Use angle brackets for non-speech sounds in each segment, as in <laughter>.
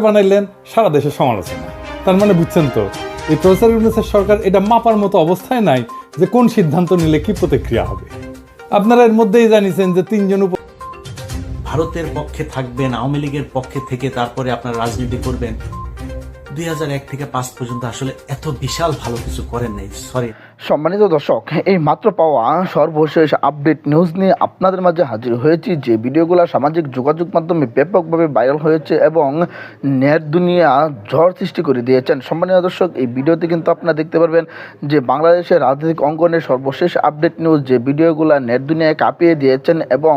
বানাইলেন, সারা দেশে সমালোচনা। তার মানে বুঝছেন তো, এই প্রফেসর ইউনুসের সরকার এটা মাপার মতো অবস্থায় নাই যে কোন সিদ্ধান্ত নিলে কি প্রতিক্রিয়া হবে। আপনারা এর মধ্যেই জানিয়েছেন যে তিনজন উপ ভারতের পক্ষে থাকবেন, আওয়ামী লীগের পক্ষে থেকে তারপরে আপনারা রাজনীতি করবেন। দুই হাজার এক থেকে পাঁচ পর্যন্ত আসলে এত বিশাল ভালো কিছু করেন নাই সরি সম্মানিত দর্শক, এই মাত্র পাওয়া সর্বশেষ আপডেট নিউজ নিয়ে আপনাদের মাঝে হাজির হয়েছি, যে ভিডিওগুলো সামাজিক যোগাযোগ মাধ্যমে ব্যাপকভাবে ভাইরাল হয়েছে এবং নেট দুনিয়া ঝড় সৃষ্টি করে দিয়েছেন। সম্মানিত দর্শক, এই ভিডিওতে কিন্তু আপনারা দেখতে পারবেন যে বাংলাদেশের রাজনৈতিক অঙ্গনের সর্বশেষ আপডেট নিউজ যে ভিডিওগুলো নেট দুনিয়ায় কাঁপিয়ে দিয়েছেন এবং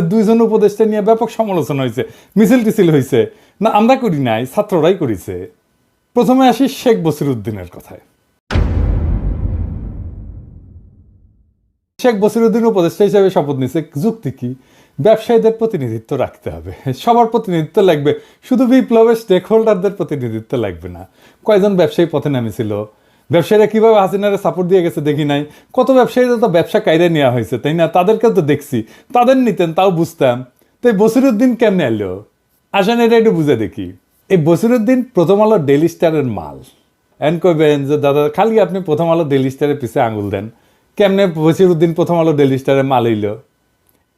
দুইজন উপদেষ্টা নিয়ে ব্যাপক সমালোচনা হয়েছে, মিছিল টিছিল হয়েছে। না, আমরা করি নাই, ছাত্ররাই করেছে। প্রথমে আসি শেখ বসিরুদ্দিনের কথায়। শেখ বসিরুদ্দিন উপদেষ্টা হিসেবে শপথ নিছে, যুক্তি কি? ব্যবসায়ীদের প্রতিনিধিত্ব রাখতে হবে। সবার প্রতিনিধিত্ব লাগবে। শুধু বিপ্লবের স্টেক হোল্ডারদের প্রতিনিধিত্ব লাগবে না। কয়জন ব্যবসায়ী পথে নামেছিল? ব্যবসায়ীরা কীভাবে হাসিনারে সাপোর্ট দিয়ে গেছে দেখি নাই। কত ব্যবসায়ীদের তো ব্যবসা কাইরে নেওয়া হয়েছে, তাই না? তাদেরকেও তো দেখছি। তাদের নিতেন, তাও বুঝতাম। তো এই বসিরুদ্দিন কেমনে এলো? আসেন এটা একটু বুঝে দেখি। এই বসিরুদ্দিন প্রথম আলো ডেলি স্টারের মাল। এন কইবেন যে, দাদা, খালি আপনি প্রথম আলো ডেলি স্টারের পিছে আঙুল দেন। কেমনে বসিরুদ্দিন প্রথম আলো ডেলি স্টারের মাল হইল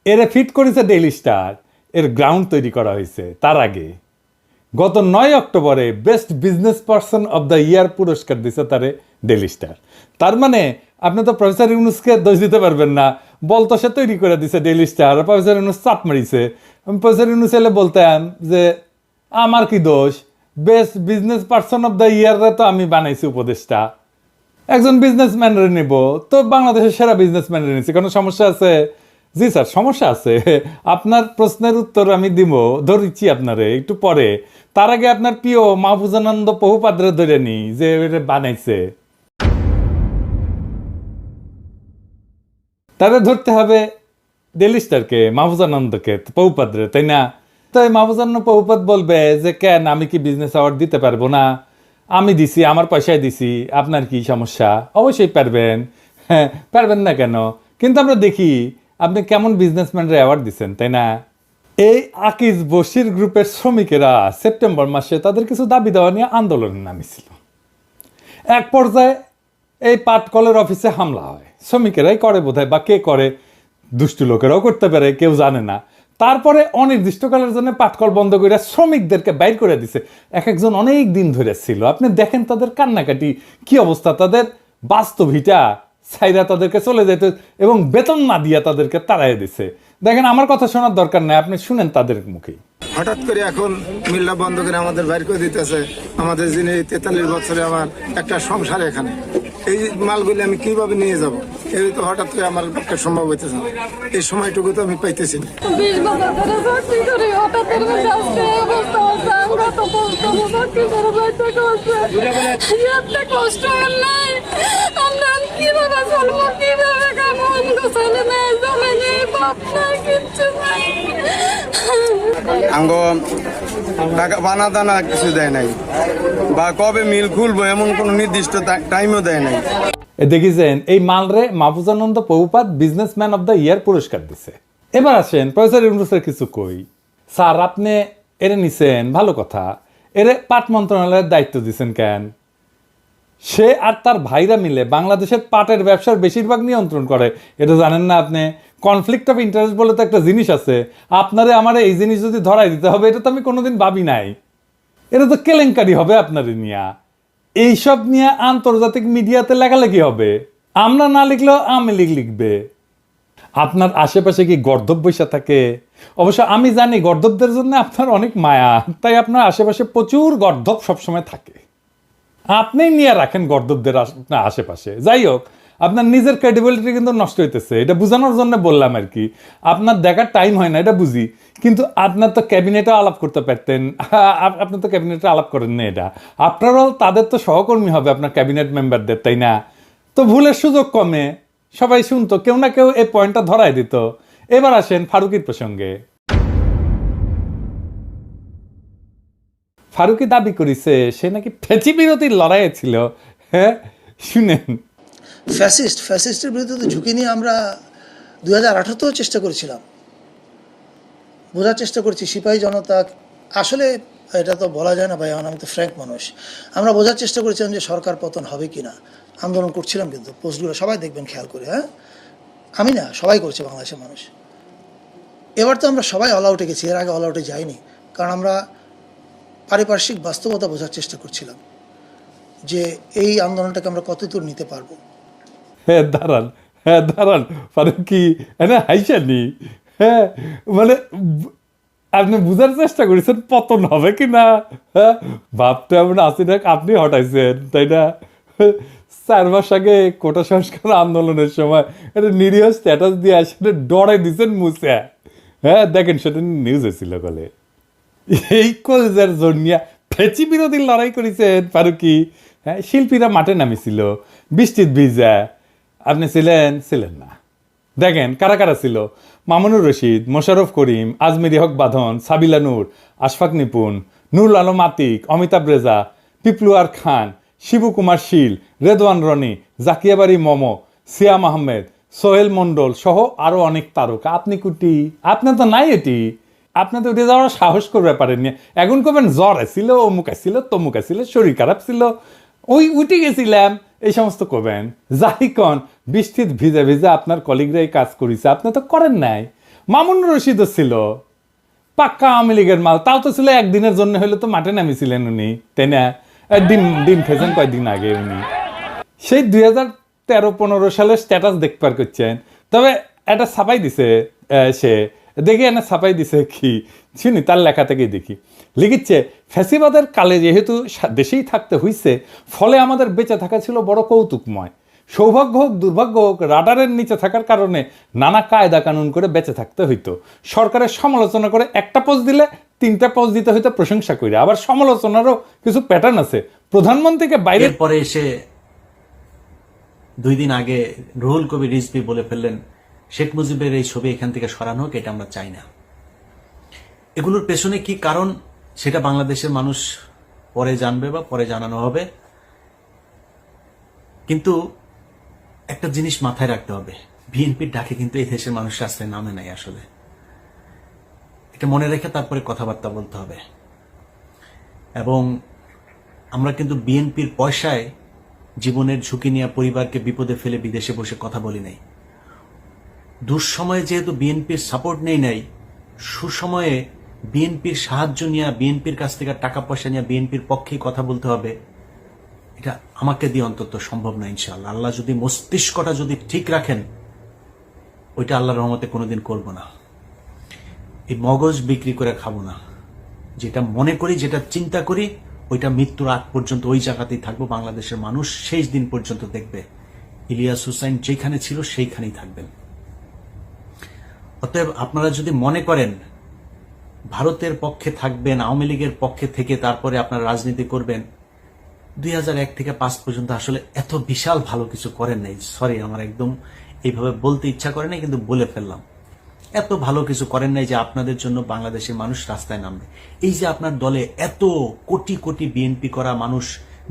এরে ফিট করেছে ডেলি স্টার এর গ্রাউন্ড তৈরি করা হয়েছে, তার আগে। গত নয় অক্টোবরে best business person of the year পুরস্কার দিছে তারে ডেইলি স্টার। তার মানে আপনি তো প্রফেসর ইউনুসকে দোষ দিতে পারবেন না। বলতো সে তৈরি করে দিছে ডেইলি স্টার। প্রফেসর ইউনুস চাপ মারিছে। প্রফেসর ইউনুস এলে বলতাম যে, আমার কি দোষ? Best business person of the ইয়ারে তো আমি বানাইছি উপদেশটা একজন বিজনেসম্যানরে নিব। তো বাংলাদেশের সেরা বিজনেসম্যানরে নিচ্ছি কোনো সমস্যা আছে? জি স্যার, সমস্যা আছে। আপনার প্রশ্নের উত্তর আমি দিব, ধরিচ্ছি আপনারে, একটু পরে। তার আগে আপনার প্রিয় মাহফুজানন্দ বহুপাদ্রে ধরে নি, যে বানাইছে। তাদের ধরতে হবে ডেলি স্টারকে, মাহফুজানন্দকে পৌপাদ্রে তাই না? তাই মাহফুজানন্দ পৌপাদ বলবে যে, কেন আমি কি বিজনেস অ্যাওয়ার্ড দিতে পারব না? আমি দিছি, আমার পয়সায় দিছি, আপনার কি সমস্যা? অবশ্যই পারবেন। হ্যাঁ পারবেন না কেন? কিন্তু আমরা দেখি আপনি কেমন বিজনেসম্যানরা অ্যাওয়ার্ড দিচ্ছেন তাই না? এই আকিজ বশির গ্রুপের শ্রমিকেরা সেপ্টেম্বর মাসে তাদের কিছু দাবি দেওয়া নিয়ে আন্দোলনে নামিছিল। এক পর্যায়ে এই পাটকলের অফিসে হামলা হয়। শ্রমিকেরাই করে বোধহয় বা কে করে, দুষ্টু লোকেরাও করতে পারে, কেউ জানে না। তারপরে অনির্দিষ্টকালের জন্য পাটকল বন্ধ করে শ্রমিকদেরকে বাইর করে দিছে। এক একজন অনেক দিন ধরে ছিল। আপনি দেখেন তাদের কান্নাকাটি, কি অবস্থা? তাদের বাস্তবিটা ছাইরা তাদেরকে চলে যেতে এবং বেতন না দিয়া তাদেরকে তাড়াই দিছে। দেখেন আমার কথা শোনার দরকার নাই আপনি শুনেন তাদের মুখে হঠাৎ করে এখন মিল্লা বন্ধ করে আমাদের বাইর করে দিতেছে আমাদের যিনি তেতাল্লিশ বছরে আমার একটা সংসার এখানে। এই মালগুলি আমি কীভাবে নিয়ে যাব? এই তো হঠাৎ করে আমার পক্ষে সম্ভব হইতেছে না। এই সময়টুকু তো আমি পাইতেছি না। আমরা কীভাবে চলবো কীভাবে? খাব আমাকে ছেলে মেয়ে জমে নেই বাপ কিচ্ছু নাই। আঙ্গ টাকা বানা দানা কিছু দেয় নাই। বা কবে মিল খুলবো এমন কোনো নির্দিষ্ট টাইমও দেয় নাই। এ এই মালরে মাহফুজানন্দ বহুপাত বিজনেসম্যান অব দ্য ইয়ার পুরস্কার দিছে। এবার আসেন প্রফেসর ইউনুসের কিছু কই। স্যার আপনি এরে নিছেন ভালো কথা। এরে পাট মন্ত্রণালয়ের দায়িত্ব দিছেন কেন? সে আর তার ভাইরা মিলে বাংলাদেশের পাটের ব্যবসার বেশিরভাগ নিয়ন্ত্রণ করে। এটা জানেন না আপনি? কনফ্লিক্ট অফ ইন্টারেস্ট বলে তো একটা জিনিস আছে। আপনারে আমার এই জিনিস যদি ধরাই দিতে হবে, এটা তো আমি কোনোদিন ভাবি নাই। এটা তো কেলেঙ্কারি হবে আপনার নিয়া। এইসব নিয়ে আন্তর্জাতিক মিডিয়াতে লেখালেখি হবে। আমরা না লিখলেও আমি লিখ লিখবে। আপনার আশেপাশে কি গর্ধব বৈশা থাকে? অবশ্য আমি জানি গর্ধবদের জন্য আপনার অনেক মায়া, তাই আপনার আশেপাশে প্রচুর গর্ধব সবসময় থাকে। আপনি নিয়ে রাখেন গর্দবদের আশেপাশে। যাই হোক, আপনার নিজের ক্রেডিবিলিটি কিন্তু নষ্ট হইতেছে। এটা বোঝানোর জন্য বললাম আর কি। আপনার দেখার টাইম হয় না, এটা বুঝি। কিন্তু আপনার তো ক্যাবিনেটে আলাপ করতে পারতেন। <laughs> আপ- আপনি তো ক্যাবিনেটে আলাপ করেন না এটা। অল তাদের তো সহকর্মী হবে আপনার ক্যাবিনেট মেম্বারদের তাই না? তো ভুলের সুযোগ কমে। সবাই শুনতো, কেউ না কেউ এই পয়েন্টটা ধরাই দিত। এবার আসেন ফারুকির প্রসঙ্গে। ফারুকি দাবি করেছে, সে নাকি ফেঁচি বিরতির লড়াইয়ে ছিল। হ্যাঁ শুনেন। ফ্যাসিস্ট, ফ্যাসিস্টের বিরুদ্ধে তো ঝুঁকি নিয়ে আমরা দু হাজার আঠারোতেও চেষ্টা করেছিলাম। বোঝার চেষ্টা করছি, সিপাহী জনতা, আসলে এটা তো বলা যায় না ভাই আমি তো ফ্র্যাঙ্ক মানুষ আমরা বোঝার চেষ্টা করেছিলাম যে সরকার পতন হবে কি না আন্দোলন করছিলাম কিন্তু, পোস্টগুলো সবাই দেখবেন, খেয়াল করে হ্যাঁ? আমি না, সবাই করছে বাংলাদেশের মানুষ। এবার তো আমরা সবাই অল আউটে গেছি, এর আগে অল আউটে যাইনি। কারণ আমরা পারিপার্শ্বিক বাস্তবতা বোঝার চেষ্টা করছিলাম যে এই আন্দোলনটাকে আমরা কত দূর নিতে পারব। হ্যাঁ দাঁড়ান হ্যাঁ দাঁড়ান ফারুকি হ্যাঁ হাইসানি হ্যাঁ মানে আপনি বুঝার চেষ্টা করেছেন পতন হবে কি না? হ্যাঁ ভাবতে এমন আসি না আপনি হটাইছেন, তাই না? চার মাস আগে কোটা সংস্কার আন্দোলনের সময় একটা নিরীহ স্ট্যাটাস দিয়ে আসলে ডরাই দিছেন মুসে। হ্যাঁ দেখেন, সেটা নিউজ হয়েছিল কলে। এই কলেজের জন্যিয়া ফেচি বিরোধী লড়াই করেছেন ফারুকি। হ্যাঁ শিল্পীরা মাঠে নামিছিল, বৃষ্টির ভিজা। আপনি ছিলেন ছিলেন না। দেখেন, কারা কারা ছিল? মামুনুর রশিদ, মোশাররফ করিম, আজমিরি হক বাঁধন, সাবিলা নূর, আশফাক নিপুন নুরুল আলম আতিক, অমিতাভ রেজা, পিপলুয়ার খান, শিবু কুমার শীল, রেদওয়ান রনি জাকিয়াবাড়ি মমো, সিয়াম আহমেদ, সোহেল মন্ডল সহ আরও অনেক তারকা। আপনি কুটি? আপনার তো নাই এটি। আপনার তো উঠে যাওয়ার সাহস করবে পারেননি এখন করবেন জ্বর আসছিল অমুক আসছিল তমুক আসছিল শরীর খারাপ ছিল। ওই উঠে গেছিলাম, এই সমস্ত করবেন যাই কন বৃষ্টির ভিজে ভিজে আপনার কলিগরা কাজ করেছে, আপনি তো করেন নাই। মামুন রশিদও ছিল, পাক্কা আওয়ামী লীগের মাল। তাও তো ছিল একদিনের জন্য হলে তো মাঠে নামিছিলেন উনি, তাই না? ডিম ডিম খেয়েছেন কয়েকদিন আগে উনি। সেই দুই হাজার তেরো পনেরো সালের স্ট্যাটাস দেখবার করছেন। তবে এটা ছাপাই দিছে সে দেখি এনে ছাপাই দিছে কি? শুনি তার লেখা থেকেই দেখি। লিখিচ্ছে ফ্যাসিবাদের কালে যেহেতু দেশেই থাকতে হইছে, ফলে আমাদের বেঁচে থাকা ছিল বড় কৌতুকময়। সৌভাগ্য হোক, দুর্ভাগ্য হোক, রাডারের নিচে থাকার কারণে নানা কায়দা কানুন করে বেঁচে থাকতে হইতো। সরকারের সমালোচনা করে একটা পোস্ট দিলে তিনটা পোস্ট দিতে হইতো প্রশংসা করে আবার সমালোচনারও কিছু প্যাটার্ন আছে। প্রধানমন্ত্রীকে বাইরে পরে এসে দুই দিন আগে রুহুল কবি রিজভি বলে ফেললেন শেখ মুজিবের এই ছবি এখান থেকে সরানো হোক, এটা আমরা চাই না। এগুলোর পেছনে কি কারণ, সেটা বাংলাদেশের মানুষ পরে জানবে বা পরে জানানো হবে। কিন্তু একটা জিনিস মাথায় রাখতে হবে। বিএনপির ডাকে কিন্তু এই দেশের মানুষ রাস্তায় নামে নাই আসলে। এটা মনে রেখে তারপরে কথাবার্তা বলতে হবে। এবং আমরা কিন্তু বিএনপির পয়সায় জীবনের ঝুঁকি নিয়ে পরিবারকে বিপদে ফেলে বিদেশে বসে কথা বলি নাই। দুঃসময়ে যেহেতু বিএনপির সাপোর্ট নেই নাই, সুসময়ে বিএনপির সাহায্য নিয়ে, বিএনপির কাছ থেকে টাকা পয়সা নিয়ে বিএনপির পক্ষেই কথা বলতে হবে, এটা আমাকে দিয়ে অন্তত সম্ভব না ইনশাআল্লাহ। আল্লাহ যদি মস্তিষ্কটা যদি ঠিক রাখেন, ওইটা আল্লাহ রহমতে কোনোদিন করব না। এই মগজ বিক্রি করে খাব না। যেটা মনে করি, যেটা চিন্তা করি, ওইটা মৃত্যুর আগ পর্যন্ত ওই জায়গাতেই থাকব, বাংলাদেশের মানুষ শেষ দিন পর্যন্ত দেখবে। ইলিয়াস হুসাইন যেখানে ছিল, সেইখানেই থাকবেন। অতএব আপনারা যদি মনে করেন ভারতের পক্ষে থাকবেন, আওয়ামী লীগের পক্ষে থেকে তারপরে আপনারা রাজনীতি করবেন, দুই থেকে পাঁচ পর্যন্ত আসলে এত বিশাল ভালো কিছু করেন নাই। সরি আমার একদম এইভাবে বলতে ইচ্ছা করে নাই, কিন্তু বলে ফেললাম। এত ভালো কিছু করেন নাই যে আপনাদের জন্য বাংলাদেশের মানুষ রাস্তায় নামবে। এই যে আপনার দলে এত কোটি কোটি বিএনপি করা মানুষ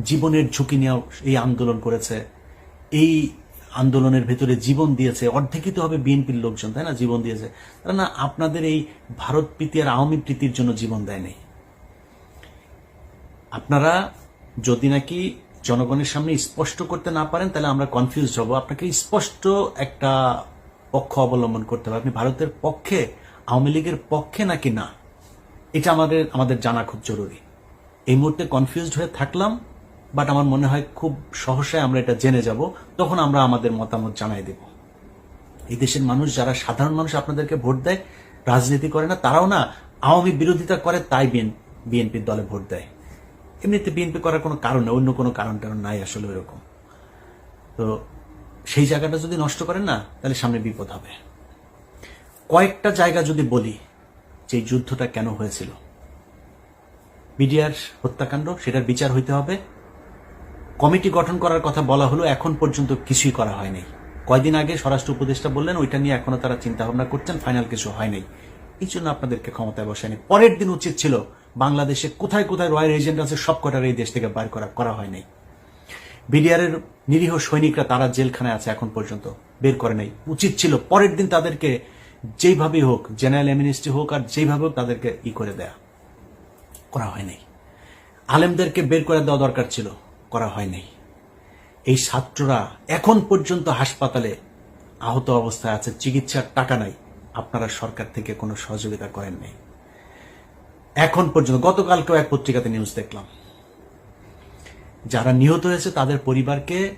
জীবনের ঝুঁকি নিয়ে এই আন্দোলন করেছে, এই আন্দোলনের ভেতরে জীবন দিয়েছে অর্ধেকই তো হবে বিএনপির লোকজন, তাই না? জীবন দিয়েছে। তারা না আপনাদের এই ভারত প্রীতি আর আওয়ামী প্রীতির জন্য জীবন দেয় নাই। আপনারা যদি নাকি জনগণের সামনে স্পষ্ট করতে না পারেন, তাহলে আমরা কনফিউজ হব। আপনাকে স্পষ্ট একটা পক্ষ অবলম্বন করতে হবে। আপনি ভারতের পক্ষে, আওয়ামী লীগের পক্ষে নাকি না? এটা আমাদের আমাদের জানা খুব জরুরি। এই মুহূর্তে কনফিউজড হয়ে থাকলাম। বাট আমার মনে হয় খুব সহসায় আমরা এটা জেনে যাব, তখন আমরা আমাদের মতামত জানাই দেব। এই দেশের মানুষ যারা সাধারণ মানুষ আপনাদেরকে ভোট দেয়, রাজনীতি করে না, তারাও না আওয়ামী বিরোধিতা করে, তাই বিএনপির দলে ভোট দেয়। এমনিতে বিএনপি করার কোনো কারণ নেই, অন্য কোনো কারণ টারণ নাই আসলে ওইরকম। তো সেই জায়গাটা যদি নষ্ট করেন না, তাহলে সামনে বিপদ হবে। কয়েকটা জায়গা যদি বলি যে যুদ্ধটা কেন হয়েছিল। বিডিআর হত্যাকাণ্ড, সেটার বিচার হইতে হবে। কমিটি গঠন করার কথা বলা হলো, এখন পর্যন্ত কিছুই করা হয়নি। কয়দিন আগে স্বরাষ্ট্র উপদেষ্টা বললেন, ওইটা নিয়ে এখনও তারা চিন্তা ভাবনা করছেন, ফাইনাল কিছু হয়নি। এই জন্য আপনাদেরকে ক্ষমতায় বসায়নি। পরের দিন উচিত ছিল, বাংলাদেশে কোথায় কোথায় রয়্যাল এজেন্ট আছে সব কটার এই দেশ থেকে বার করা করা হয়নি। বিডিআর এর নিরীহ সৈনিকরা তারা জেলখানায় আছে এখন পর্যন্ত, বের করে নাই। উচিত ছিল পরের দিন তাদেরকে যেইভাবেই হোক, জেনারেল এমিনিস্ট্রি হোক আর যেইভাবে হোক, তাদেরকে ই করে দেয়া। করা হয়নি। আলেমদেরকে বের করে দেওয়া দরকার ছিল। করা হয়নি এই ছাত্ররা এখন পর্যন্ত হাসপাতালে আহত অবস্থায় আছে, চিকিৎসার টাকা নাই। আপনারা সরকার থেকে কোনো সহযোগিতা করেন নাই। এখন পর্যন্ত, গতকালকেও এক পত্রিকাতে নিউজ দেখলাম। যারা নিহত হয়েছে, তাদের পরিবারকে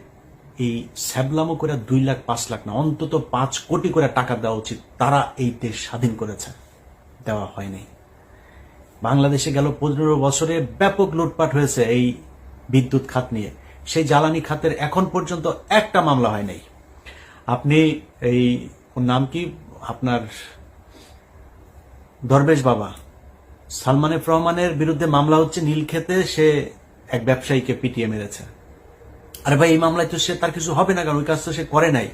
এই স্যাবলামো করে দুই লাখ, পাঁচ লাখ না, অন্তত পাঁচ কোটি করে টাকা দেওয়া উচিত। তারা এই দেশ স্বাধীন করেছে। দেওয়া হয়নি বাংলাদেশে গেল পনেরো বছরে ব্যাপক লুটপাট হয়েছে এই বিদ্যুৎ খাত নিয়ে। সেই জ্বালানি খাতের এখন পর্যন্ত একটা মামলা হয় নাই। আপনি এই নাম কি? আপনার দরবেশ বাবা। সালমান এফ রহমানের বিরুদ্ধে মামলা হচ্ছে নীলক্ষেতে, সে এক ব্যবসায়ীকে পিটিয়ে মেরেছে। আরে ভাই, এই মামলায় তো সে তার কিছু হবে না কারণ ওই কাজ তো সে করে নাই।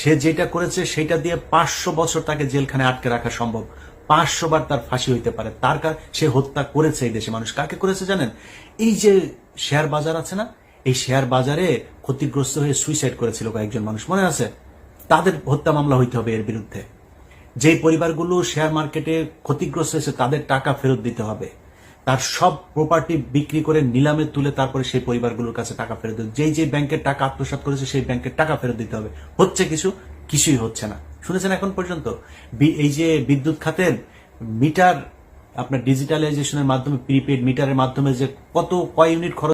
সে যেটা করেছে, সেটা দিয়ে পাঁচশো বছর তাকে জেলখানে আটকে রাখা সম্ভব। পাঁচশো বার তার ফাঁসি হইতে পারে। তার কার সে হত্যা করেছে এই দেশে। মানুষ কাকে করেছে জানেন? এই যে শেয়ার বাজার আছে না, এই শেয়ার বাজারে ক্ষতিগ্রস্ত হয়ে সুইসাইড করেছিল কয়েকজন মানুষ। মনে আছে? তাদের হত্যা মামলা হইতে হবে এর বিরুদ্ধে। যেই পরিবারগুলো শেয়ার মার্কেটে ক্ষতিগ্রস্ত হয়েছে, তাদের টাকা ফেরত দিতে হবে। তার সব প্রপার্টি বিক্রি করে নিলামে তুলে তারপরে সেই পরিবারগুলোর কাছে টাকা ফেরত দিতে যেই যেই ব্যাংকের টাকা আত্মসাৎ করেছে, সেই ব্যাংকের টাকা ফেরত দিতে হবে। হচ্ছে কিছু? কিছুই হচ্ছে না। শুনেছেন এখন পর্যন্ত? এই যে বিদ্যুৎ খাতের মিটার, আপনার ডিজিটালাইজেশনের মাধ্যমে প্রিপেড মিটারের মাধ্যমে যে কত, কয় ইউনিট খরচ